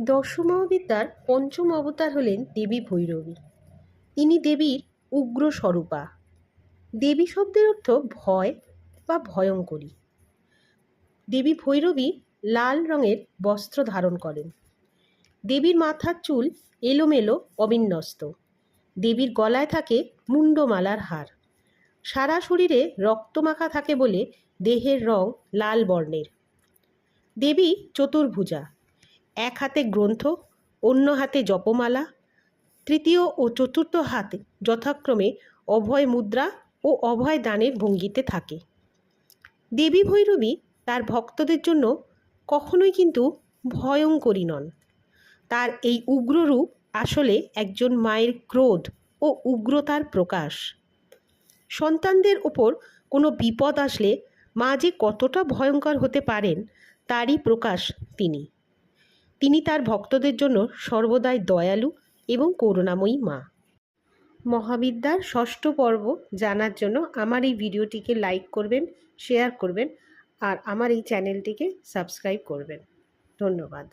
দশমহাবিদ্যার পঞ্চম অবতার হলেন দেবী ভৈরবী। তিনি দেবীর উগ্র স্বরূপা। দেবী শব্দের অর্থ ভয় বা ভয়ঙ্করী। দেবী ভৈরবী লাল রঙের বস্ত্র ধারণ করেন। দেবীর মাথার চুল এলোমেলো, অবিন্যস্ত। দেবীর গলায় থাকে মুন্ডমালার হার। সারা শরীরে রক্তমাখা থাকে বলে দেহের রং লাল বর্ণের। দেবী চতুর্ভুজা। এক হাতে গ্রন্থ, অন্য হাতে জপমালা, তৃতীয় ও চতুর্থ হাতে যথাক্রমে অভয় মুদ্রা ও অভয় দানের ভঙ্গিতে থাকে। দেবী ভৈরবী তার ভক্তদের জন্য কখনোই কিন্তু ভয়ঙ্করী নন। তার এই উগ্ররূপ আসলে একজন মায়ের ক্রোধ ও উগ্রতার প্রকাশ। সন্তানদের ওপর কোনো বিপদ আসলে মা যে কতটা ভয়ঙ্কর হতে পারেন, তারই প্রকাশ তিনি। তিনি তার ভক্তদের জন্য সর্বদাই দয়ালু এবং করুণাময়ী মা। মহাবিদ্যার ষষ্ঠ পর্ব জানার জন্য আমার এই ভিডিওটিকে লাইক করবেন, শেয়ার করবেন আর আমার এই চ্যানেলটিকে সাবস্ক্রাইব করবেন। ধন্যবাদ।